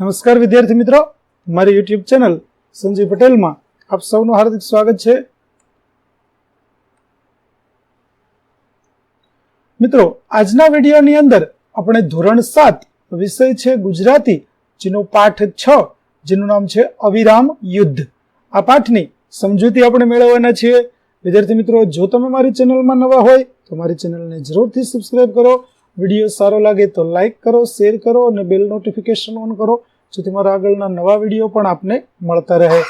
નમસ્કાર વિદ્યાર્થી મિત્રો. મારી યુટ્યુબ ચેનલ સંજય પટેલમાં આપ સૌનું હાર્દિક સ્વાગત છે. મિત્રો, આજના વિડીયોની અંદર આપણે ધોરણ સાત વિષય છે ગુજરાતી, જેનો પાઠ છ, જેનું નામ છે અવિરામ યુદ્ધ. આ પાઠની સમજૂતી આપણે મેળવવાના છીએ. વિદ્યાર્થી મિત્રો, જો તમે મારી ચેનલમાં નવા હોય, તો મારી ચેનલને જરૂરથી સબસ્ક્રાઈબ કરો. વીડિયો સારો લાગે તો લાઈક કરો શેર કરો અને બેલ નોટિફિકેશન ઓન કરો. જેથી મારા આગળના નવા વીડિયો પણ આપને મળતા રહે.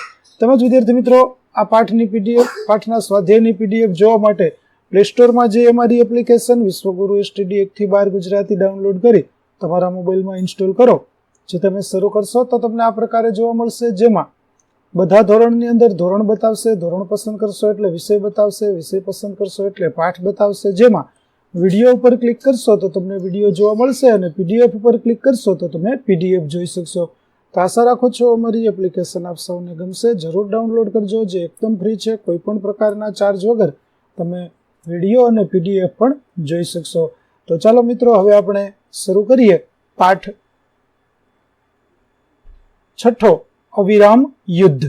તેમજ વિદ્યાર્થી મિત્રો, આ પાઠની પીડીએફ, પાઠના સ્વાધ્યાયની પીડીએફ જોવા માટે પ્લે સ્ટોરમાં જે અમારી એપ્લિકેશન વિશ્વગુરુ એસટીડી એકથી બાર ગુજરાતી ડાઉનલોડ કરી તમારા મોબાઈલમાં ઇન્સ્ટોલ કરો. જે તમે શરૂ કરશો તો તમને આ પ્રકારે જોવા મળશે. જેમાં બધા ધોરણની અંદર ધોરણ બતાવશે, ધોરણ પસંદ કરશો એટલે વિષય બતાવશે, વિષય પસંદ કરશો એટલે પાઠ બતાવશે. જેમાં વીડિયો ઉપર ક્લિક કરશો તો તમને વીડિયો જોવા મળશે અને પીડીએફ ઉપર ક્લિક કરશો તો તમે પીડીએફ જોઈ શકશો. તો આશા રાખો છો અમારી એપ્લિકેશન આપ સૌને ગમશે. જરૂર ડાઉનલોડ કરજો, જે એકદમ ફ્રી છે કોઈ પણ પ્રકારના ચાર્જ વગર તમે વીડિયો અને પીડીએફ પણ જોઈ શકશો. તો ચાલો મિત્રો, હવે આપણે શરૂ કરીએ પાઠ છઠ્ઠો, અવિરામ યુદ્ધ.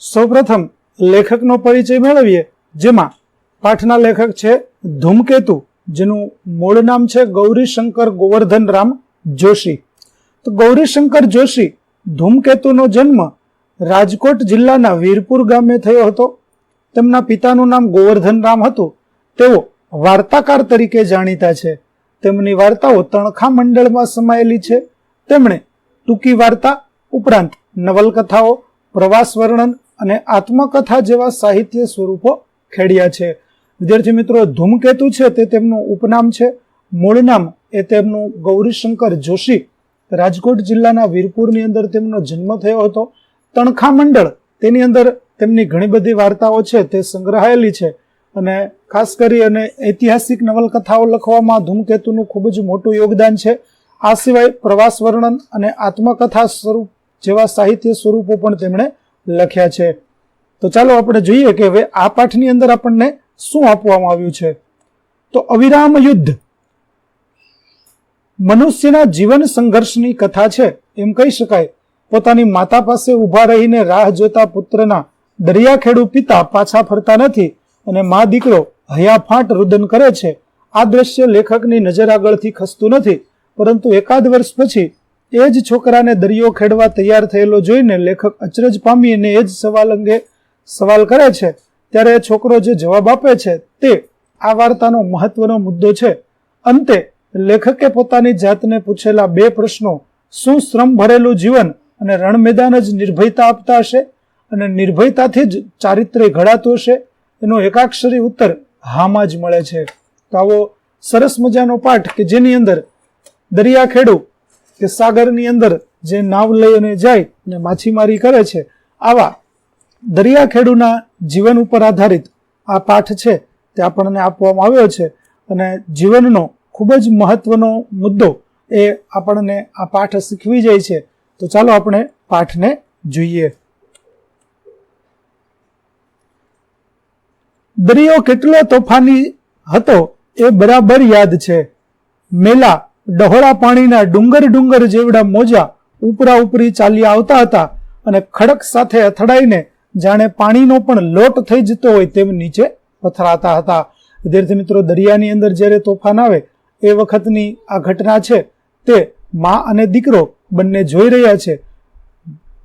સૌપ્રથમ લેખકનો પરિચય મેળવીએ, જેમાં પાઠના લેખક છે ધૂમકેતુ, જેનું મૂળ નામ છે ગૌરીશંકર ગોવર્ધન રામ જોશી. તો ગૌરીશંકર જોશી ધૂમકેતુનો જન્મ રાજકોટ જિલ્લાના વીરપુર ગામે થયો હતો. તેમના પિતાનું નામ ગોવર્ધન રામ હતું. તેઓ વાર્તાકાર તરીકે જાણીતા છે. તેમની વાર્તાઓ તણખા મંડળમાં સમાયેલી છે. તેમણે ટૂંકી વાર્તા ઉપરાંત નવલકથાઓ, પ્રવાસ વર્ણન અને આત્મકથા જેવા સાહિત્ય સ્વરૂપો ખેડ્યા છે. વિદ્યાર્થી મિત્રો, ધૂમકેતુ છે તે તેમનું ઉપનામ છે. મૂળ નામ એ તેમનું ગૌરીશંકર જોશી. રાજકોટ જિલ્લાના વીરપુરની અંદર તેમનો જન્મ થયો હતો. તણખા મંડળ તેની અંદર તેમની ઘણી બધી વાર્તાઓ છે તે સંગ્રહાયેલી છે. અને ખાસ કરી અને ઐતિહાસિક નવલકથાઓ લખવામાં ધૂમકેતુનું ખૂબ જ મોટું યોગદાન છે. આ સિવાય પ્રવાસ વર્ણન અને આત્મકથા સ્વરૂપ જેવા સાહિત્ય સ્વરૂપો પણ તેમણે લખ્યા છે. તો ચાલો આપણે જોઈએ કે હવે આ પાઠની અંદર આપણને શું આપવામાં આવ્યું છે. તો અવિરામ યુદ્ધ. મનુષ્યના જીવન સંઘર્ષની કથા છે, એમ કહી શકાય. પોતાની માતા પાસે ઊભા રહીને રાહ જોતા પુત્રના દરિયાખેડુ પિતા પાછા ફરતા નથી અને મા દીકરો હયાફાટ રુદન કરે છે. આ દ્રશ્ય લેખકની નજર આગળથી ખસતું નથી, પરંતુ એકાદ વર્ષ પછી એ જ છોકરાને દરિયો ખેડવા તૈયાર થયેલો જોઈને લેખક અચરજ પામી અને એ જ સવાલ અંગે સવાલ કરે છે. ત્યારે એ છોકરો જે જવાબ આપે છે તે આ વાર્તાનો મહત્વનો મુદ્દો છે. અંતે, લેખકે પોતાની જાતને પૂછેલા બે પ્રશ્નો, શું શ્રમ ભરેલું જીવન અને રણ મેદાન જ નિર્ભયતા આપતા હશે અને નિર્ભયતાથી જ ચારિત્ર્ય ઘડાતું હશે? એનો એકાક્ષરી ઉત્તર હામાં જ મળે છે. તો આવો સરસ મજાનો પાઠ કે જેની અંદર દરિયાખેડુ કે સાગરની અંદર જે નાવ લઈને જાય અને માછીમારી કરે છે, આવા દરિયાખેડુના જીવન ઉપર આધારિત આ પાઠ છે તે આપણને આપવામાં આવ્યો છે અને જીવનનો ખૂબ જ મહત્વનો મુદ્દો એ આપણને આ પાઠ શીખવી જાય છે. તો ચાલો આપણે પાઠને જોઈએ. દરિયો કેટલો તોફાની હતો એ બરાબર યાદ છે. મેલા ડહોળા પાણીના ડુંગર ડુંગર જેવડા મોજા ઉપરા ઉપરી ચાલી આવતા હતા અને ખડક સાથે અથડાઈને જાણે પાણીનો પણ લોટ થઈ જતો હોય તેમ નીચે પથરાતા હતા. વિદ્યાર્થી મિત્રો, દરિયાની અંદર જ્યારે તોફાન આવે, એ વખતની આ ઘટના છે તે મા અને દીકરો બંને જોઈ રહ્યા છે.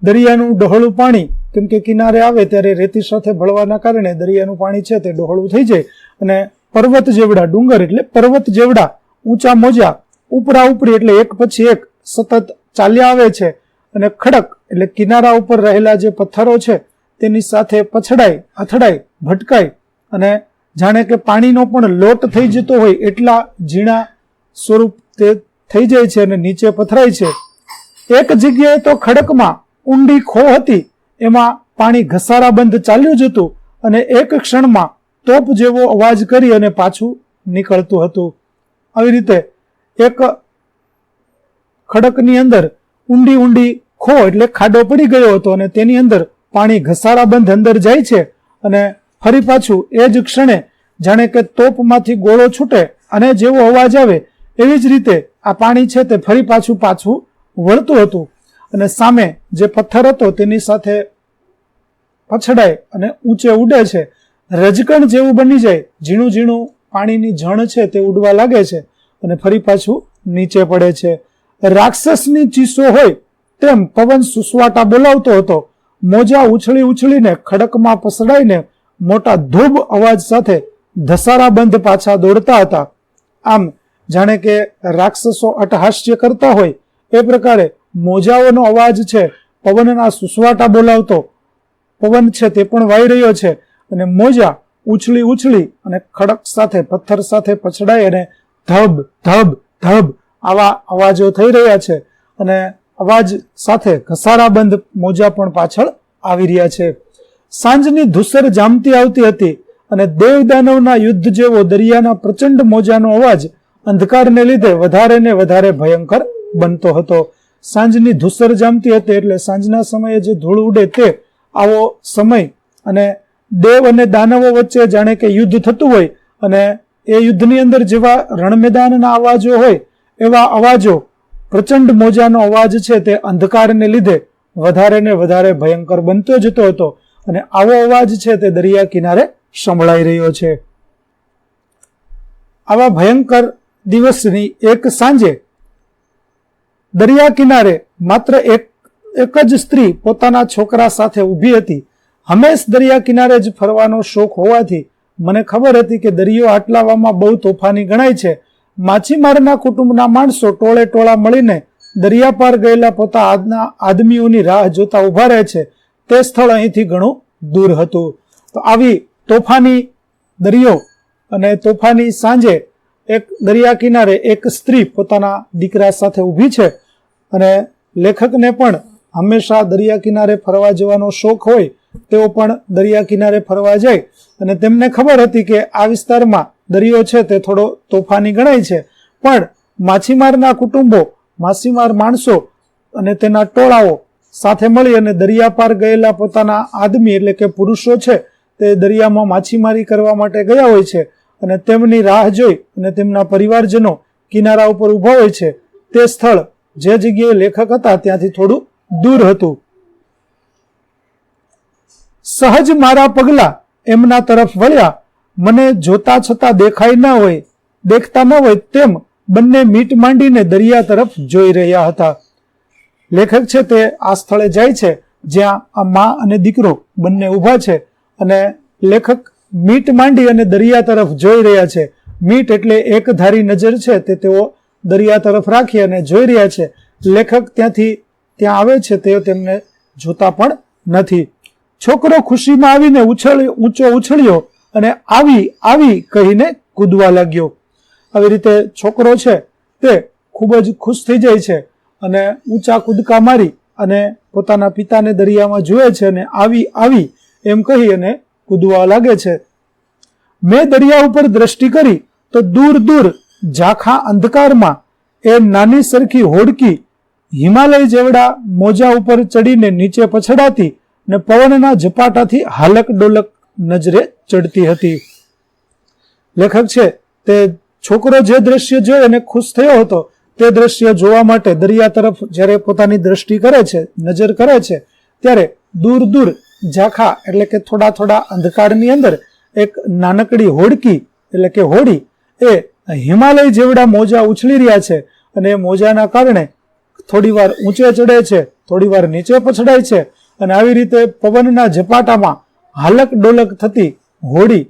દરિયાનું ડહોળું પાણી કેમ કે કિનારે આવે ત્યારે રેતી સાથે ભળવાના કારણે દરિયાનું પાણી છે તે ડહોળું થઈ જાય અને પર્વત જેવડા ડુંગર એટલે પર્વત જેવડા ઊંચા મોજા ઉપરા ઉપરી એટલે એક પછી એક સતત ચાલ્યા આવે છે અને ખડક એટલે કિનારા ઉપર રહેલા જે પથ્થરો છે તેની સાથે પછડાય, અથડાય, ભટકાય અને જાણે કે પાણીનો પણ લોટ થઈ જતો હોય એટલા ઝીણા સ્વરૂપ તે થઈ જાય છે અને નીચે પથરાય છે. એક જગ્યાએ તો ખડકમાં ઊંડી ખો હતી, એમાં પાણી ઘસારા બંધ ચાલ્યું જતું અને એક ક્ષણમાં તોપ જેવો અવાજ કરી અને પાછું નીકળતું હતું. આવી રીતે એક ખડકની અંદર ઊંડી ઊંડી ખો એટલે ખાડો પડી ગયો હતો અને તેની અંદર પાણી ઘસારા બંધ અંદર જાય છે અને ફરી પાછું એ જ ક્ષણે જાણે કે તોપમાંથી ગોળો છૂટે અને જેવો અવાજ આવે એવી જ રીતે આ પાણી છે તે ફરી પાછું પાછું વળતું હતું. અને સામે જે પથ્થર હતો તેની સાથે પછડાય અને ઊંચે ઉડે છે. રજકણ જેવું બની જાય. ઝીણું ઝીણું પાણીની જણ છે તે ઉડવા લાગે છે. અને ફરી પાછું નીચે પડે છે. રાક્ષસની ચીસો હોય તેમ પવન સુસવાટા બોલાવતો હતો. મોજા ઉછળી ઉછળીને ખડકમાં પસડાઈને મોટા ધૂબ અવાજ સાથે ધસારા બંધ પાછા દોડતા હતા. આમ જાણે કે રાક્ષસો અટહાસ્ય કરતા હોય એ પ્રકારે મોજાઓનો અવાજ છે પવનના સુસવાટા બોલાવતો. પવન છે તે પણ વાઈ રહ્યો છે અને મોજા ઉછળી ઉછળી અને ખડક સાથે પથ્થર સાથે પછડાઈ અને ધબ ધબ ધબ આવા અવાજો થઈ રહ્યા છે અને અવાજ સાથે ઘસારાબંધ મોજા પણ પાછળ આવી રહ્યા છે. સાંજની ધુસર જામતી આવતી હતી અને દેવદાનવના યુદ્ધ જેવો દરિયાના પ્રચંડ મોજાનો અવાજ અંધકારને લીધે વધારે ને વધારે ભયંકર બનતો હતો. સાંજની ધુસર જામતી હતી એટલે સાંજના સમયે જે ધૂળ ઉડે તે આવો સમય અને દેવ અને દાનવો વચ્ચે જાણે કે યુદ્ધ થતું હોય અને એ યુદ્ધની અંદર જેવા રણમેદાનના અવાજો હોય, એવા અવાજો, પ્રચંડ મોજાનો અવાજ છે તે અંધકારને લીધે વધારે ને વધારે ભયંકર બનતો જતો હતો અને આવો અવાજ છે તે દરિયા કિનારે સંભળાઈ રહ્યો છે. આવા ભયંકર દિવસની એક સાંજે દરિયા કિનારે માત્ર એક એક જ સ્ત્રી પોતાના છોકરા સાથે ઊભી હતી. હંમેશ દરિયા કિનારે જ ફરવાનો શોખ હોવાથી મને ખબર હતી કે દરિયો આટલાવામાં બહુ તોફાની ગણાય છે. માછીમારના કુટુંબના માણસો ટોળે ટોળા મળીને દરિયા પાર ગયેલા પોતા આજના આદમીઓની રાહ જોતા ઊભા રહે છે. તે સ્થળ અહીંથી ઘણું દૂર હતું. તો આવી તોફાની દરિયો અને તોફાની સાંજે એક દરિયા કિનારે એક સ્ત્રી પોતાના દીકરા સાથે ઊભી છે અને લેખકને પણ હંમેશા દરિયા કિનારે ફરવા જવાનો શોખ હોય તેઓ પણ દરિયા કિનારે ફરવા જાય અને તેમને ખબર હતી કે આ વિસ્તારમાં દરિયો છે તે થોડો તોફાની ગણાય છે. પણ માછીમારના કુટુંબો, માછીમાર માણસો અને તેના ટોળાઓ સાથે મળી અને દરિયા પાર ગયેલા પોતાના આદમી એટલે કે પુરુષો છે તે દરિયામાં માછીમારી કરવા માટે ગયા હોય છે અને તેમની રાહ જોઈ અને તેમના પરિવારજનો કિનારા ઉપર ઊભા હોય છે. તે સ્થળ જે જગ્યાએ લેખક હતા ત્યાંથી થોડું દૂર હતું. સહજ મારા પગલા એમના તરફ વળ્યા. મને જોતા છતાં દેખાય ન હોય, દેખતા ન હોય તેમ બંને મીટ માંડીને દરિયા તરફ જોઈ રહ્યા હતા. લેખક છે તે આ સ્થળે જાય છે, જ્યાં આ મા અને દીકરો બંને ઊભા છે અને લેખક મીટ માંડી અને દરિયા તરફ જોઈ રહ્યા છે. મીટ એટલે એક ધારી નજર છે તે તેઓ દરિયા તરફ રાખી અને જોઈ રહ્યા છે. લેખક ત્યાંથી ત્યાં આવે છે તે તેમને જોતા પણ નથી. છોકરો ખુશીમાં આવીને ઉછળ ઊંચો ઉછળ્યો અને આવી આવી કહીને કૂદવા લાગ્યો. આવી રીતે છોકરો છે તે ખૂબ જ ખુશ થઈ જાય છે અને ઊંચા કૂદકા મારી અને પોતાના પિતાને દરિયામાં જુએ છે અને આવી આવી એમ કહી અને કૂદવા લાગે છે. મેં દરિયા ઉપર દ્રષ્ટિ કરી તો દૂર દૂર ઝાખા અંધકારમાં એ નાની સરખી હોડકી હિમાલય જેવડા મોજા ઉપર ચડીને નીચે પછડાતી ને પવનના ઝપાટાથી હાલક ડોલક નજરે ચડતી હતી. લેખક છે, તે છોકરો જે દ્રશ્ય જોઈ અને ખુશ થયો હતો, તે દ્રશ્ય જોવા માટે દરિયા તરફ જ્યારે પોતાની દ્રષ્ટિ કરે છે, નજર કરે છે, ત્યારે દૂર દૂર ઝાંખા એટલે કે થોડા થોડા અંધકારની અંદર એક નાનકડી હોડકી એટલે કે હોડી એ હિમાલય જેવડા મોજા ઉછળી રહ્યા છે અને એ મોજાના કારણે થોડી વાર ઊંચે ચડે છે થોડી વાર નીચે પછડાય છે અને આવી રીતે પવનના ઝપાટામાં હાલક ડોલક થતી હોડી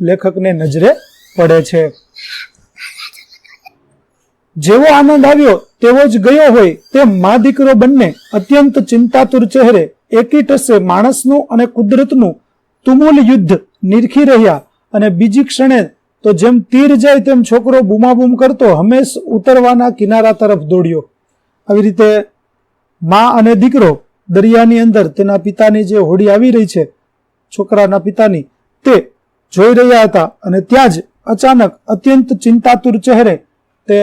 લેખકને નજરે પડે છે. જેવો આનંદ આવ્યો તેવો જ ગયો હોય તેમ મા દીકરો બંને અત્યંત ચિંતાતુર ચહેરે એકી ટસે માણસનું અને કુદરતનું તુમુલ યુદ્ધ નિરખી રહ્યા અને બીજી ક્ષણે તો જેમ તીર જાય તેમ છોકરો બૂમાબૂમ કરતો હંમેશ ઉતરવાના કિનારા તરફ દોડ્યો. આવી રીતે મા અને દીકરો દરિયાની અંદર તેના પિતાની જે હોડી આવી રહી છે, છોકરાના પિતાની, તે જોઈ રહ્યા હતા અને ત્યાં જ અચાનક અત્યંત ચિંતાતુર ચહેરે તે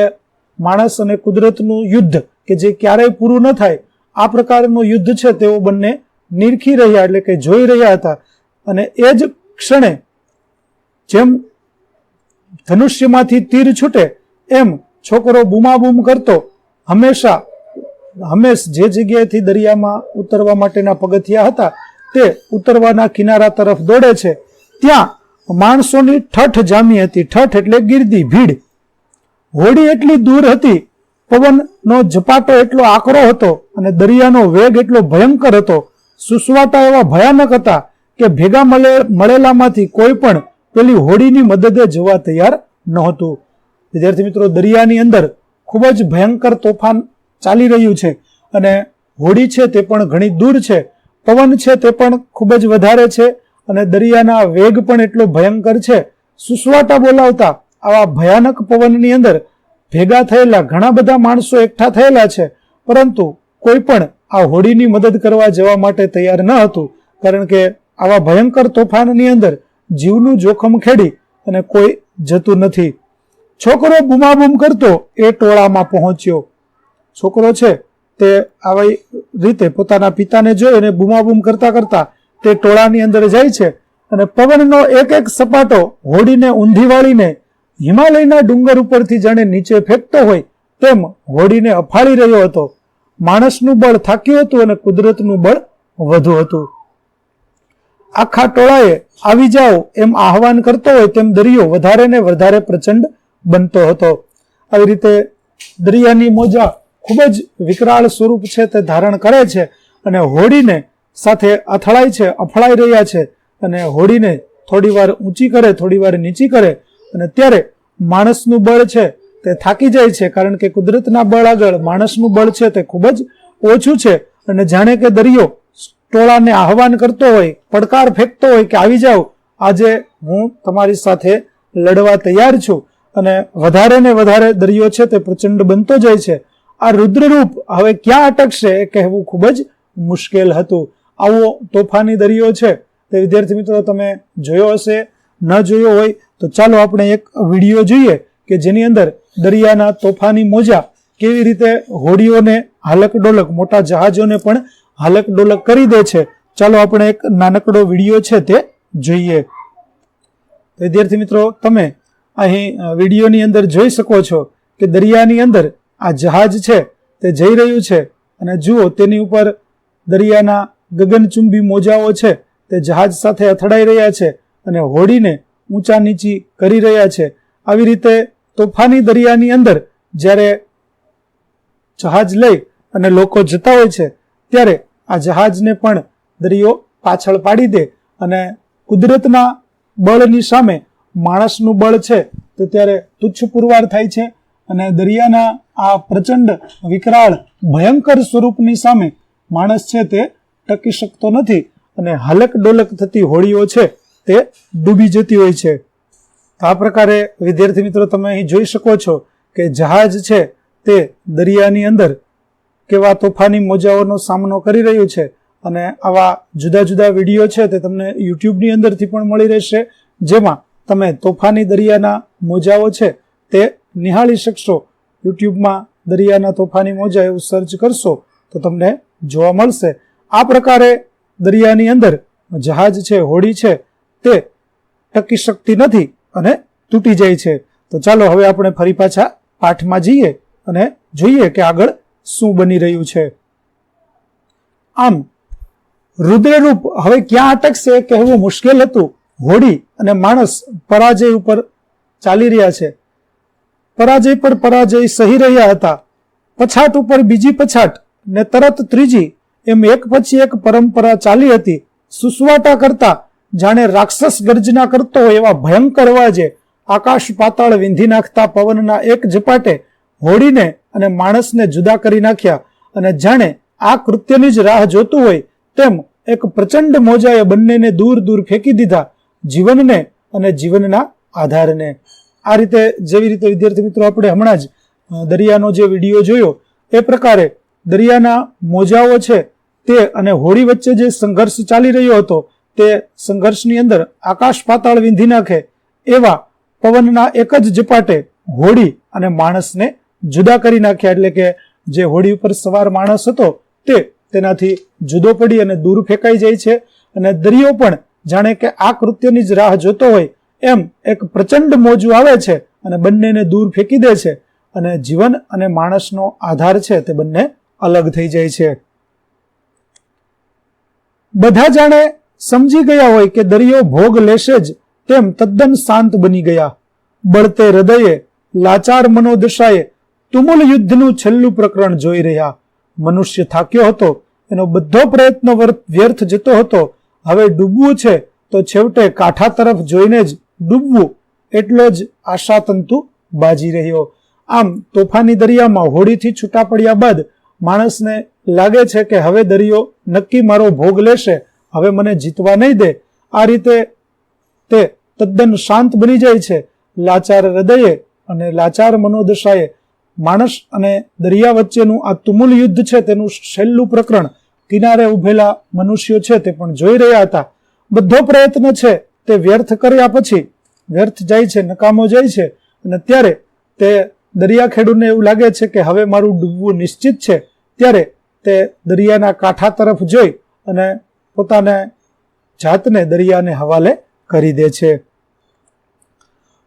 માણસ અને કુદરતનું યુદ્ધ કે જે ક્યારેય પૂરું ન થાય, આ પ્રકારનું યુદ્ધ છે તેઓ બંને નિરખી રહ્યા એટલે કે જોઈ રહ્યા હતા. અને એ જ ક્ષણે જેમ ધનુષ્યમાંથી તીર છૂટે, એમ છોકરો બૂમાબૂમ કરતો, હંમેશા હંમેશ જે જગ્યાએથી દરિયામાં ઉતરવા માટેના પગથિયા હતા, તે ઉતરવાના કિનારા તરફ દોડે છે. ત્યાં માણસોની ઠઠ જામી હતી. ઠઠ એટલે ગીર્દી, ભીડ. હોડી એટલી દૂર હતી, પવનનો ઝપાટો એટલો આકરો હતો અને દરિયાનો વેગ એટલો ભયંકર હતો. સુસવાટા એવા ભયાનક હતા કે ભેગા મળે, મળેલામાંથી કોઈ પણ પેલી હોડીની મદદે જવા તૈયાર નહોતું. વિદ્યાર્થી મિત્રો, દરિયાની અંદર ખૂબ જ ભયંકર તોફાન ચાલી રહ્યું છે. અને હોડી છે તે પણ ઘણી દૂર છે. પવન છે તે પણ ખૂબ જ વધારે છે. અને દરિયાના વેગ પણ એટલો ભયંકર છે. સુસવાટા બોલાવતા આવા ભયાનક પવનની અંદર ભેગા થયેલા ઘણા બધા માણસો એકઠા થયેલા છે. પરંતુ કોઈ પણ આ હોડીની મદદ કરવા જવા માટે તૈયાર ન હતું. કારણ કે આવા ભયંકર તોફાનની અંદર જીવનું જોખમ ખેડી અને કોઈ જતું નથી. છોકરો બૂમાબૂમ કરતો એ ટોળામાં પહોંચ્યો. છોકરો છે, તે આવી રીતે પોતાના પિતાને જોઈ અને બૂમાબૂમ કરતા કરતા તે ટોળાની અંદર જાય છે અને પવનનો એક એક સપાટો હોડીને ઊંધી વાળીને હિમાલયના ડુંગર ઉપરથી જાણે નીચે ફેંકતો હોય તેમ હોડીને અફાળી રહ્યો હતો. માણસનું બળ થાક્યું હતું અને કુદરતનું બળ વધુ હતું. આખા ટોળાએ આવી જાઓ એમ આહવાન કરતો હોય તેમ દરિયો વધારે ને વધારે પ્રચંડ બનતો હતો. આવી રીતે દરિયાની મોજા ખૂબ જ વિકરાળ સ્વરૂપ છે તે ધારણ કરે છે અને હોડીને સાથે અથડાય છે, અફળાઈ રહ્યા છે અને હોડીને થોડી વાર ઊંચી કરે, થોડી વાર નીચી કરે અને ત્યારે માણસનું બળ છે તે થાકી જાય છે કારણ કે કુદરતના બળ આગળ માણસનું બળ છે તે ખૂબ જ ઓછું છે અને જાણે કે દરિયો ટોળાને આહવાન કરતો હોય, પડકાર ફેંકતો હોય કે આવી જાઓ, આજે હું તમારી સાથે લડવા તૈયાર છું અને વધારે ને વધારે દરિયો છે તે પ્રચંડ બનતો જાય છે આ રુદ્રરૂપ હવે ક્યાં અટકશે એ કહેવું ખૂબ જ મુશ્કેલ હતું. આવો તોફાની દરિયો છે તે વિદ્યાર્થી મિત્રો તમે જોયો હશે, ન જોયો હોય તો ચાલો આપણે એક વીડિયો જોઈએ કે જેની અંદર દરિયાના તોફાની મોજા કેવી રીતે હોડીઓને હાલક ડોલક મોટા જહાજોને પણ હાલક ડોલક કરી દે છે. ચાલો આપણે એક નાનકડો વીડિયો છે તે જોઈએ. વિદ્યાર્થી મિત્રો, તમે અહીં વિડીયોની અંદર જોઈ શકો છો કે દરિયાની અંદર આ જહાજ છે, તે જઈ રહ્યું છે અને જુઓ, તેની ઉપર દરિયાના ગગનચુંબી મોજાઓ છે. તે જહાજ સાથે અથડાઈ રહ્યા છે અને હોડીને ઊંચા નીચી કરી રહ્યા છે. આવી રીતે તોફાની દરિયાની અંદર જ્યારે જહાજ લઈ અને લોકો જતા હોય છે, ત્યારે આ જહાજને પણ દરિયો પાછળ પાડી દે અને કુદરતના બળની સામે માણસનું બળ છે, તે ત્યારે તુચ્છ પુરવાર થાય છે. અને દરિયાના આ પ્રચંડ વિકરાળ, ભયંકર સ્વરૂપની સામે માણસ છે તે ટકી શકતો નથી અને હલક ડોલક થતી હોળીઓ છે તે ડૂબી જતી હોય છે. આ પ્રકારે, વિદ્યાર્થી મિત્રો, તમે અહીં જોઈ શકો છો કે જહાજ છે તે દરિયાની અંદર કેવા તોફાની મોજાઓનો સામનો કરી રહ્યું છે અને આવા જુદા જુદા વીડિયો છે તે તમને યુટ્યુબની અંદરથી પણ મળી રહેશે, જેમાં તમે તોફાની દરિયાના મોજાઓ છે તે નિહાળી શકશો. યુટ્યુબમાં દરિયાના તોફાની મોજા એવું સર્ચ કરશો તો તમને જોવા મળશે. આ પ્રકારે દરિયાની અંદર જહાજ છે, હોડી છે, તે ટકી શકતી નથી અને તૂટી જાય છે. તો ચાલો હવે આપણે ફરી પાછા પાઠમાં જઈએ અને જોઈએ કે આગળ શું બની રહ્યું છે. આમ, રુદ્રરૂપ હવે ક્યાં અટકશે કહેવું મુશ્કેલ હતું. હોડી અને માણસ પરાજય ઉપર ચાલી રહ્યા છે. પરાજય પર પરાજય સહી રહ્યા હતા. પછાટ ઉપર બીજી પછાટ ને તરત ત્રીજી એમ એક પછી એક પરંપરા ચાલી હતી. સુસવાટા કરતા જાણે રાક્ષસ ગર્જના કરતો એવા ભયંકર અવાજે આકાશ પાતાળ વિંધી નાખતા પવનના એક ઝપાટે હોડીને અને માણસને જુદા કરી નાખ્યા અને જાણે આ કૃત્યની જ રાહ જોતું હોય તેમ એક પ્રચંડ મોજાએ બંનેને દૂર દૂર ફેંકી દીધા જીવનને અને જીવનના આધારને. આ રીતે જેવી રીતે વિદ્યાર્થી મિત્રો આપણે હમણાં જ દરિયાનો જે વીડિયો જોયો, એ પ્રકારે દરિયાના મોજાઓ છે તે અને હોડી વચ્ચે જે સંઘર્ષ ચાલી રહ્યો હતો, તે સંઘર્ષની અંદર આકાશ પાતાળ વિંધી નાખે એવા પવનના એક જ ઝપાટે હોડી અને માણસને જુદા કરી નાખ્યા. એટલે કે જે હોડી ઉપર સવાર માણસ હતો, તે તેનાથી જુદો પડી અને દૂર ફેંકાઈ જાય છે. અને દરિયો પણ જાણે કે આ કૃત્યની જ રાહ જોતો હોય એમ એક પ્રચંડ મોજું આવે છે અને બંનેને દૂર ફેંકી દે છે. અને જીવન અને માણસનો આધાર છે તે બંને અલગ થઈ જાય છે. બધા જાણે સમજી ગયા હોય કે દરિયો ભોગ લેશે જ તેમ તદ્દન શાંત બની ગયા. બળતે હૃદયે, લાચાર મનોદશાએ તુમુલ યુદ્ધનું છેલ્લું પ્રકરણ જોઈ રહ્યા. મનુષ્ય થાક્યો હતો, એનો બધો પ્રયત્ન વ્યર્થ જતો હતો. હવે ડૂબવું છે તો છેવટે કાંઠા તરફ જોઈને જ ડૂબવું એટલો જ આશાતંતુ બાજી રહ્યો. આમ તોફાની દરિયામાં હોડીથી છૂટા પડ્યા બાદ માણસને લાગે છે કે હવે દરિયો નક્કી મારો ભોગ લેશે, હવે મને જીતવા નહીં દે. આ રીતે તે તદ્દન શાંત બની જાય છે. લાચાર હૃદયે અને લાચાર મનોદશાએ માણસ અને દરિયા વચ્ચેનું આ તુમુલ યુદ્ધ છે તેનું છેલ્લું પ્રકરણ. કિનારે ઉભેલા મનુષ્યો છે તે પણ જોઈ રહ્યા હતા. બધો પ્રયત્ન છે તે વ્યર્થ કર્યા પછી વ્યર્થ જાય છે, નકામો જાય છે, અને ત્યારે તે દરિયા ખેડૂને એવું લાગે છે કે હવે મારું ડૂબવું નિશ્ચિત છે. ત્યારે તે દરિયાના કાંઠા તરફ જોઈ અને પોતાને જાતને દરિયાને હવાલે કરી દે છે.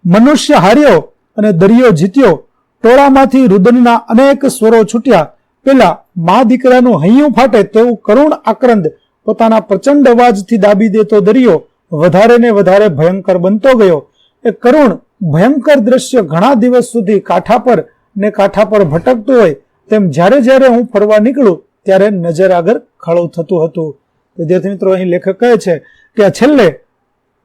મનુષ્ય હાર્યો અને દરિયો જીત્યો. ટોળામાંથી રુદનના અનેક સ્વરો છૂટ્યા. પેલા મા દીકરાનું હૈયું ફાટે તેવું કરુણ આક્રંદ પોતાના પ્રચંડ અવાજથી દાબી દેતો દરિયો. વધારે ને વધારે ભયંકર બનતો ગયો. એ કરુણ, ભયંકર દ્રશ્ય ઘણા દિવસ સુધી કાંઠા પર ને કાંઠા પર ભટકતું હોય, તેમ જ્યારે જ્યારે હું ફરવા નીકળું, ત્યારે નજર આગળ ખળું થતું હતું. વિદ્યાર્થી મિત્રો, અહીં લેખક કહે છે કે આ છેલ્લે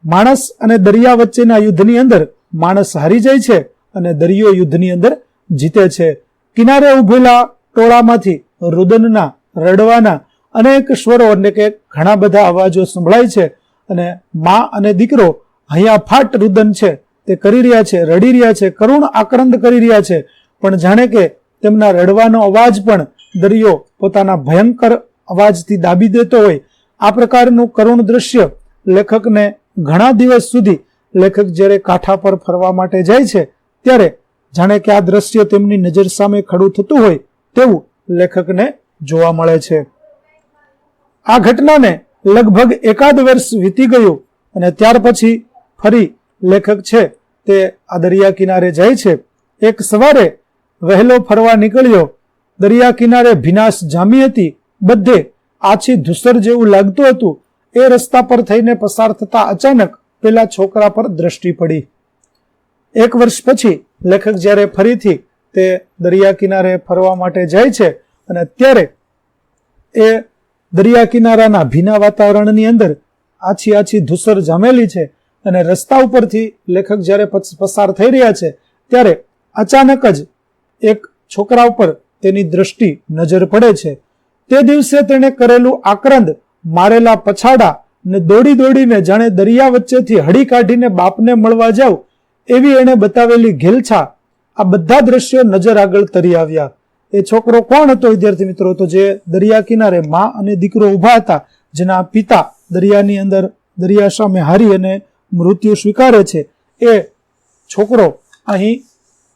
માણસ અને દરિયા વચ્ચેના યુદ્ધની અંદર માણસ હારી જાય છે અને દરિયો યુદ્ધની અંદર જીતે છે. કિનારે ઉભેલા ટોળામાંથી રુદનના, રડવાના અનેક સ્વરો એટલે કે ઘણા બધા અવાજો સંભળાય છે. અને મા અને દીકરો અહીંયા ફાટ રુદન છે, તે કરી રહ્યા છે, રડી રહ્યા છે, કરુણ આક્રંદ કરી રહ્યા છે. પણ જાણે કે તેમના રડવાનો અવાજ પણ દરિયો પોતાના ભયંકર અવાજથી દાબી દેતો હોય. આ પ્રકારનું કરુણ દ્રશ્ય લેખકને ઘણા દિવસ સુધી લેખક જ્યારે કાંઠા પર ફરવા માટે જાય છે, ત્યારે જાણે કે આ દ્રશ્ય તેમની નજર સામે ખડું થતું હોય તેવું લેખકને જોવા મળે છે. આ ઘટનાને લગભગ એકાદ વર્ષ વીતી ગયું અને ત્યાર પછી ફરી લેખક છે તે આ દરિયા કિનારે જાય છે. એક સવારે વહેલો ફરવા નીકળ્યો. દરિયા કિનારે ભીનાશ જામી હતી. બધે આછી ધુસર જેવું લાગતું હતું. એ રસ્તા પર થઈને પસાર થતા અચાનક પેલા છોકરા પર દ્રષ્ટિ પડી. એક વર્ષ પછી લેખક જ્યારે ફરીથી તે દરિયા કિનારે ફરવા માટે જાય છે અને ત્યારે એ દરિયા કિનારાના ભીના વાતાવરણની અંદર આછી આછી ધૂસર જામેલી છે અને રસ્તા ઉપરથી લેખક જ્યારે પસ- પસાર થઈ રહ્યા છે, ત્યારે અચાનક જ એક છોકરા ઉપર તેની દ્રષ્ટિ નજર પડે છે. તે દિવસે તેણે કરેલું આક્રંદ મારેલા પછાડા ને દોડી દોડીને જાણે દરિયા વચ્ચેથી હળી કાઢીને બાપને મળવા જાવ એવી એણે બતાવેલી ઘેલછા આ બધા દ્રશ્યો નજર આગળ તરી આવ્યા. એ છોકરો કોણ હતો, વિદ્યાર્થી મિત્રો? તો જે દરિયા કિનારે માં અને દીકરો ઊભા હતા, જેના પિતા દરિયાની અંદર દરિયા સામે હારી અને મૃત્યુ સ્વીકારે છે, એ છોકરો અહીં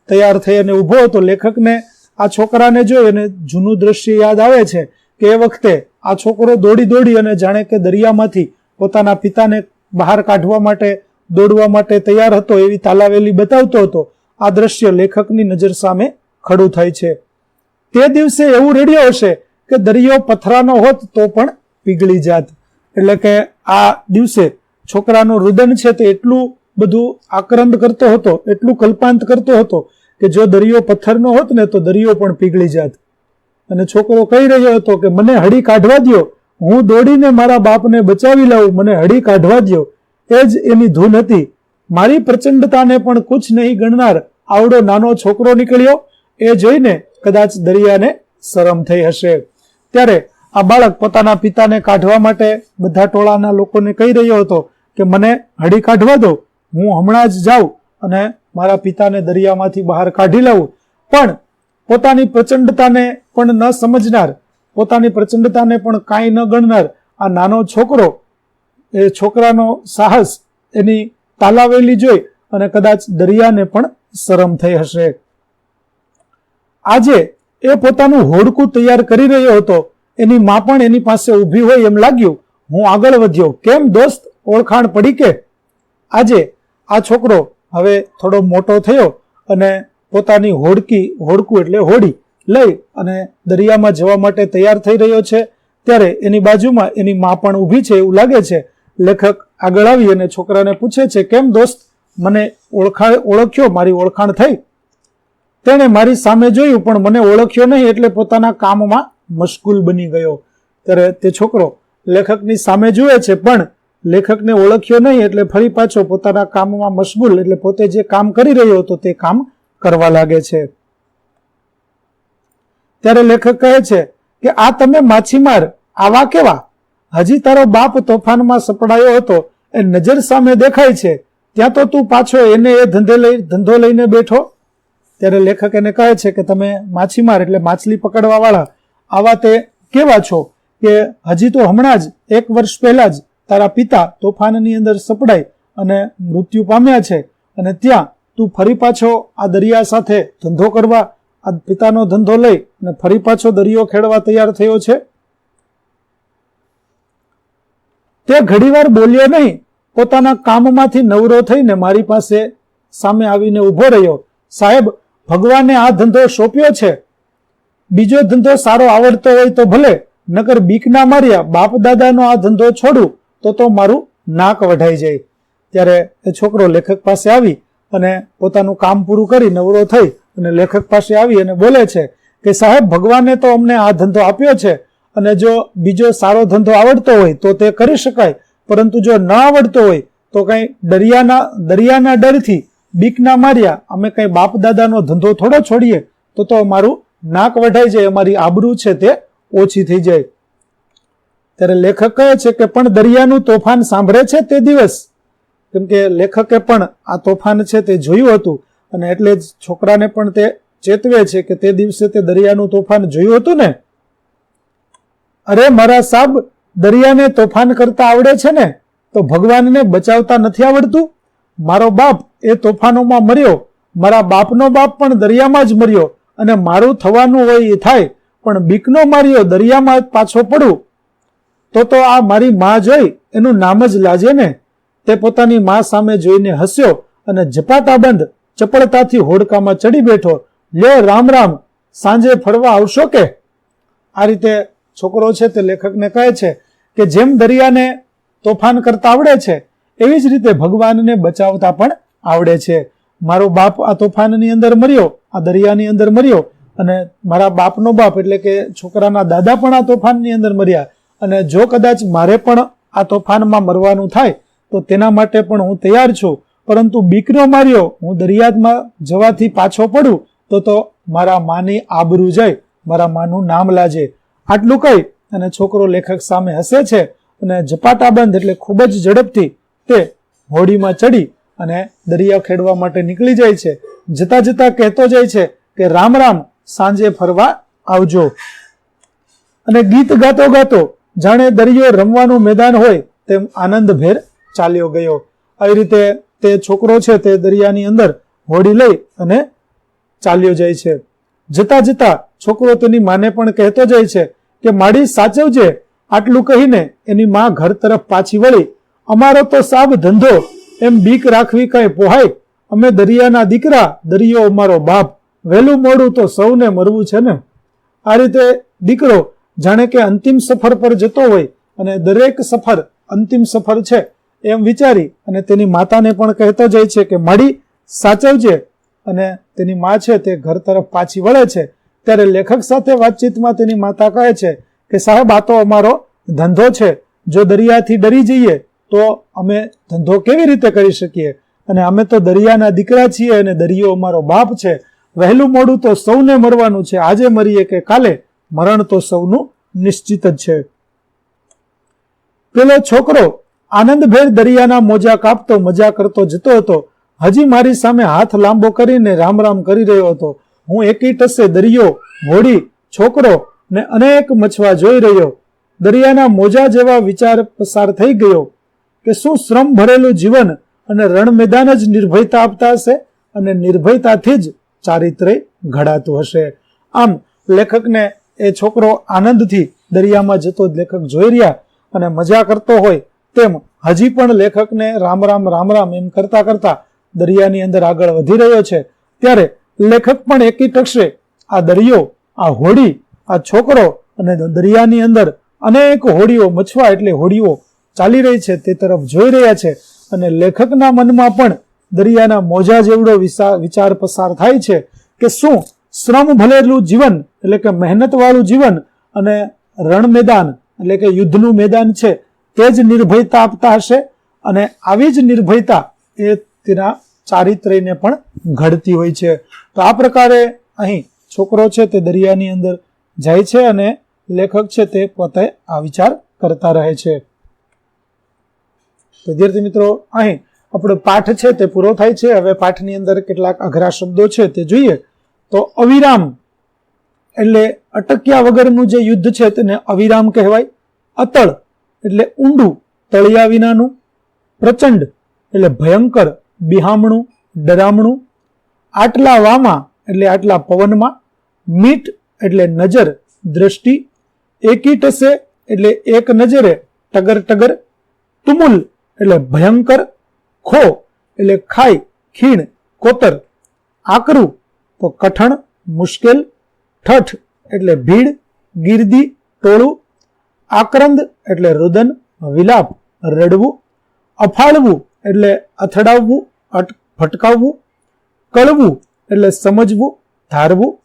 તૈયાર થઈ અને ઊભો હતો. લેખકને આ છોકરાને જોઈ અને જૂનું દ્રશ્ય યાદ આવે છે કે એ વખતે આ છોકરો દોડી દોડી અને જાણે કે દરિયામાંથી પોતાના પિતાને બહાર કાઢવા માટે, દોડવા માટે તૈયાર હતો એવી તાલાવેલી બતાવતો હતો. આ દ્રશ્ય લેખકની નજર સામે ખડું થાય છે. તે દિવસે એવું રેડિયો હશે કે દરિયો પથરાનો હોત તો પણ પીગળી જાત. એટલે કે આ દિવસે છોકરાનું રુદન છે તે એટલું બધું આક્રંદ કરતો હતો, એટલું કલ્પાંત કરતો હતો કે જો દરિયો પથ્થરનો હોત ને તો દરિયો પણ પીગળી જાત. અને છોકરો કહી રહ્યો હતો કે મને હળી કાઢવા દ્યો, હું દોડીને મારા બાપને બચાવી લાવું, મને હળી કાઢવા દ્યો. એ જ એની ધૂન હતી. મારી પ્રચંડતાને પણ કુછ નહીં ગણનાર આવડો નાનો છોકરો નીકળ્યો. એ જોઈને કદાચ દરિયાને શરમ થઈ હશે. ત્યારે આ બાળક પોતાના પિતાને કાઢવા માટે બધા ટોળાના લોકોને કહી રહ્યો હતો કે, મને હડી કાઢવા દો. હું હમણાં જ જાઉં અને મારા પિતાને દરિયામાંથી બહાર કાઢી લાવું. પણ પોતાની પ્રચંડતાને પણ ન સમજનાર, પોતાની પ્રચંડતાને પણ કાંઈ ન ગણનાર આ નાનો છોકરો, એ છોકરાનો સાહસ એની તાલાવેલી જોઈ અને કદાચ દરિયાને પણ શરમ થઈ હશે. આજે એ પોતાનું હોડકું તૈયાર કરી રહ્યો હતો. એની માં પણ એની પાસે ઊભી હોય એમ લાગ્યું. હું આગળ વધ્યો. કેમ દોસ્ત? ઓળખાણ પડી કે? આજે આ છોકરો હવે થોડો મોટો થયો અને પોતાની હોડકી, હોડકું એટલે હોડી, લઈ અને દરિયામાં જવા માટે તૈયાર થઈ રહ્યો છે. ત્યારે એની બાજુમાં એની માં પણ ઊભી છે એવું લાગે છે. લેખક આગળ આવી અને છોકરાને પૂછે છે, કેમ દોસ્ત? મને ઓળખા, ઓળખ્યો? મારી ઓળખાણ થઈ? તેણે મારી સામે જોયું, પણ મને ઓળખ્યો નહીં એટલે પોતાના કામમાં મશગુલ બની ગયો. ત્યારે તે છોકરો લેખકની સામે જુએ છે, પણ લેખકને ઓળખ્યો નહીં એટલે ફરી પાછો પોતાના કામમાં મશગુલ એટલે પોતે જે કામ કરી રહ્યો હતો તે કામ કરવા લાગે છે. ત્યારે લેખક કહે છે કે, આ તમે માછીમાર, આવા કેવા? હજી તારો બાપ તોફાનમાં સપડાયો હતો, એ નજર સામે દેખાય છે. ત્યાં તો તું પાછો એને એ ધંધે લઈ, ધંધો લઈને બેઠો. ત્યારે લેખક એને કહે છે કે તમે માછીમાર એટલે માછલી પકડવા વાળા આવા તે કેવા છો કે હજી તો હમણાં જ, એક વર્ષ પહેલા જ તારા પિતા તોફાનની અંદર સપડાઈ અને મૃત્યુ પામ્યા છે અને ત્યાં તું ફરી પાછો આ દરિયા સાથે ધંધો કરવા, આ પિતાનો ધંધો લઈ અને ફરી પાછો દરિયો ખેડવા તૈયાર થયો છે? તે ઘડીવાર બોલ્યો નહીં, પોતાના કામમાંથી નવરો થઈને મારી પાસે સામે આવીને ઊભો રહ્યો. સાહેબ ભગવાને આ ધંધો સોંપ્યો છે. બીજો ધંધો સારો આવડતો હોય તો ભલે, નકર બીક ના માર્યા બાપ દાદાનો આ ધંધો છોડું તો તો મારું નાક વઢાઈ જાય. ત્યારે એ છોકરો લેખક પાસે આવી અને પોતાનું કામ પૂરું કરી નવરો થઈ અને લેખક પાસે આવી અને બોલે છે કે, સાહેબ, ભગવાને તો અમને આ ધંધો આપ્યો છે અને જો બીજો સારો ધંધો આવડતો હોય તો તે કરી શકાય, પરંતુ જો ન આવડતો હોય તો કઈ દરિયાના દરિયાના ડરથી બીક ના માર્યા, અમે કઈ બાપ દાદાનો ધંધો થોડો છોડીએ, તો તો અમારું નાક વઢાઈ જાય, અમારી આબરૂ છે તે ઓછી થઈ જાય. ત્યારે લેખક કહે છે કે, પણ દરિયાનું તોફાન સાંભળે છે તે દિવસ? કેમ કે લેખકે પણ આ તોફાન છે તે જોયું હતું, અને એટલે જ છોકરાને પણ તે ચેતવે છે કે તે દિવસે તે દરિયાનું તોફાન જોયું હતું ને? અરે, મારા સાબ, દરિયાને તોફાન કરતા આવડે છે ને? તો ભગવાનને બચાવતા નથી આવડતું? મારો બાપ એ તોફાનોમાં મર્યો. મારા બાપનો બાપ પણ દરિયામાં જ મર્યો અને મારું થવાનું હોય એ થાય, પણ બીકનો માર્યો દરિયામાં પાછો પડું. તો તો આ મારી માં જોઈ, એનું નામ જ લાજે ને. તે પોતાની માં સામે જોઈને હસ્યો અને ઝપાટાબંધ ચપળતાથી હોડકામાં ચડી બેઠો. લ્યો રામ રામ, સાંજે ફરવા આવશો કે? આ રીતે છોકરો છે તે લેખકને કહે છે કે જેમ દરિયાને તોફાન કરતા આવડે છે, એવી જ રીતે ભગવાનને બચાવતા પણ આવડે છે. મારો બાપ આ તોફાનની અંદર મર્યો, આ દરિયાની અંદર મર્યો અને મારા બાપનો બાપ એટલે કે છોકરાના દાદા પણ આ તોફાનની અંદર મર્યા અને જો કદાચ મારે પણ આ તોફાનમાં મરવાનું થાય, તો તેના માટે પણ હું તૈયાર છું. પરંતુ બીકનો માર્યો, હું દરિયામાં જવાથી પાછો પડું, તો તો મારા માની આબરૂ જાય, મારા માનું નામ લાજે. આટલું કહી અને છોકરો લેખક સામે હસે છે અને ઝપાટાબંધ એટલે ખૂબ જ ઝડપથી તે હોડીમાં ચડી અને દરિયા ખેડવા માટે નીકળી જાય છે. જતા જતા કહેતો જાય છે કે રામ રામ, સાંજે ફરવા આવજો. અને ગીત ગાતો ગાતો જાણે દરિયો રમવાનું મેદાન હોય તેમ આનંદભેર ચાલ્યો ગયો. આવી રીતે તે છોકરો છે તે દરિયાની અંદર હોડી લઈ અને ચાલ્યો જાય છે. જતા જતા છોકરો તેની માને પણ કહેતો જાય છે કે માડી સાચવજે. આટલું કહીને એની માં ઘર તરફ પાછી વળી, અમારો તો સાબ ધંધો એમ બીક રાખવી કઈ પોહાય? અમે દરિયાના દીકરા, દરિયો અમારો બાપ. વહેલું મોડું તો સૌને મરવું છે ને? આ રીતે દીકરો જાણે કે અંતિમ સફર પર જતો હોય અને દરેક સફર અંતિમ સફર છે એમ વિચારી અને તેની માતાને પણ કહેતો જાય છે કે, માડી, સાચવજે. અને તેની મા છે તે ઘર તરફ પાછી વળે છે. ત્યારે લેખક સાથે વાતચીતમાં તેની માતા કહે છે કે, સાહેબ, આ તો અમારો ધંધો છે. જો દરિયાથી ડરી જઈએ તો અમે ધંધો કેવી રીતે કરી શકીએ? અને અમે તો દરિયાના દીકરા છીએ અને દરિયો અમારો બાપ છે. વહેલું મોડું તો સૌને મરવાનું છે. આજે મરીએ કે કાલે? મરણ તો સૌનું નિશ્ચિત જ છે. પેલો છોકરો આનંદભેર દરિયાના મોજા કાપતો, મજા કરતો જતો હતો. હજી મારી સામે હાથ લાંબો કરીને રામ રામ કરી રહ્યો હતો. હું એકી ટસે દરિયો હોડી છોકરો ને અનેક મછવા જોઈ રહ્યો. દરિયાના મોજા જેવા વિચાર પસાર થઈ ગયો. કે શું શ્રમ ભરેલું જીવન અને રણ મેદાન જ નિર્ભયતા આપતા હશે અને નિર્ભયતાથી જ ચારિત્ર્ય ઘડાતું હશે? આમ લેખકને એ છોકરો આનંદથી દરિયામાં જતો લેખક જોઈ રહ્યા અને મજા કરતો હોય તેમ હજી પણ લેખકને રામ રામ રામ રામ એમ કરતા કરતા દરિયાની અંદર આગળ વધી રહ્યો છે. ત્યારે લેખક પણ એકી ટકશે. આ દરિયો, આ હોડી, આ છોકરો અને દરિયાની અંદર અનેક હોડીઓ મછવા એટલે હોડીઓ ચાલી રહી છે, તે તરફ જોઈ રહ્યા છે અને લેખકના મનમાં પણ દરિયાના મોજા જેવડો વિચાર પસાર થાય છે કે શું શ્રમ ભલેલું જીવન, એટલે કે મહેનતવાળું જીવન અને રણ મેદાન એટલે કે યુદ્ધનું મેદાન છે, તે જ નિર્ભયતા આપતા હશે અને આવી જ નિર્ભયતા એ તેના ચારિત્ર્યને પણ ઘડતી હોય છે. તો આ પ્રકારે અહીં છોકરો છે તે દરિયાની અંદર જાય છે અને લેખક છે તે પોતે આ વિચાર કરતા રહે છે. તો વિદ્યાર્થી મિત્રો, અહીં આપણો પાઠ છે તે પૂરો થાય છે. હવે પાઠની અંદર કેટલાક અઘરા શબ્દો છે તે જોઈએ. તો અવિરામ એટલે અટક્યા વગરનું જે યુદ્ધ છે તેને અવિરામ કહેવાય. અતળ એટલે ઊંડું, તળિયા વિનાનું. પ્રચંડ એટલે ભયંકર, બિહામણું, ડરામણું. આટલા વામાં એટલે આટલા પવનમાં. મીટ એટલે નજર, દ્રષ્ટિ. એકી ટસે એટલે એક નજરે, ટગર ટગર. તુમુલ એટલે ભયંકર ખો એટલે ખાઈ, ખીણ, કોતર, આકરું, તો કઠણ, મુશ્કેલ, ઠઠ, એટલે ભીડ, ગીર્દી, ટોળું, આક્રંદ, એટલે રુદન, વિલાપ, રડવું, અફાળવું, એટલે અથડાવવું, અટ- ફટકાવવું કળવું, એટલે સમજવું, ધારવું,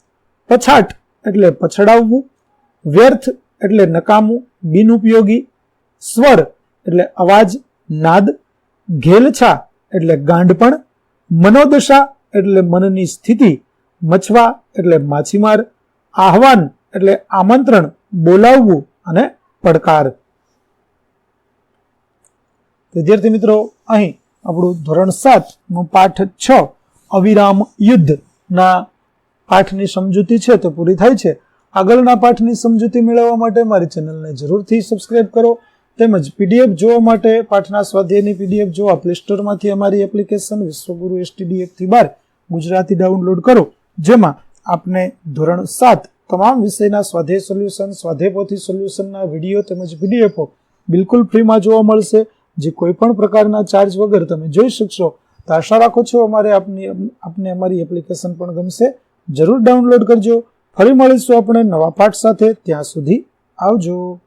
પછાટ, એટલે પછડાવવું, વ્યર્થ, એટલે નકામું, બિનઉપયોગી, સ્વર, એટલે અવાજ નાદ, ઘેલછા એટલે ગાંડપણ, મનોદશા એટલે મનની સ્થિતિ, મછવા એટલે માછીમાર, આહવાન એટલે આમંત્રણ, બોલાવવું અને પડકાર. વિદ્યાર્થી મિત્રો, અહીં આપણું ધોરણ સાતનું પાઠ છ, અવિરામ યુદ્ધ. ના પાઠની સમજૂતી છે તે પૂરી થાય છે. આગળના પાઠની સમજૂતી મેળવવા માટે મારી ચેનલને જરૂરથી સબસ્ક્રાઇબ કરો. તેમજ પીડીએફ જોવા માટે પાઠના સ્વાધ્યાયની પીડીએફ જોવા પ્લે સ્ટોરમાંથી અમારી એપ્લિકેશન વિશ્વગુરુ એસટીડીએફથી બાર ગુજરાતી ડાઉનલોડ કરો, જેમાં આપને ધોરણ સાત તમામ વિષયના સ્વાધ્યાય સોલ્યુશન સ્વાધ્યાયપોથી સોલ્યુશનના વીડિયો તેમજ પીડીએફો બિલકુલ ફ્રીમાં જોવા મળશે. જે કોઈ પણ પ્રકારના ચાર્જ વગર તમે જોઈ શકશો, તો આશા રાખો છો અમારે આપની, આપને અમારી એપ્લિકેશન પણ ગમશે. જરૂર ડાઉનલોડ કરજો. ફરી મળીશું આપણે નવા પાઠ સાથે. ત્યાં સુધી આવજો.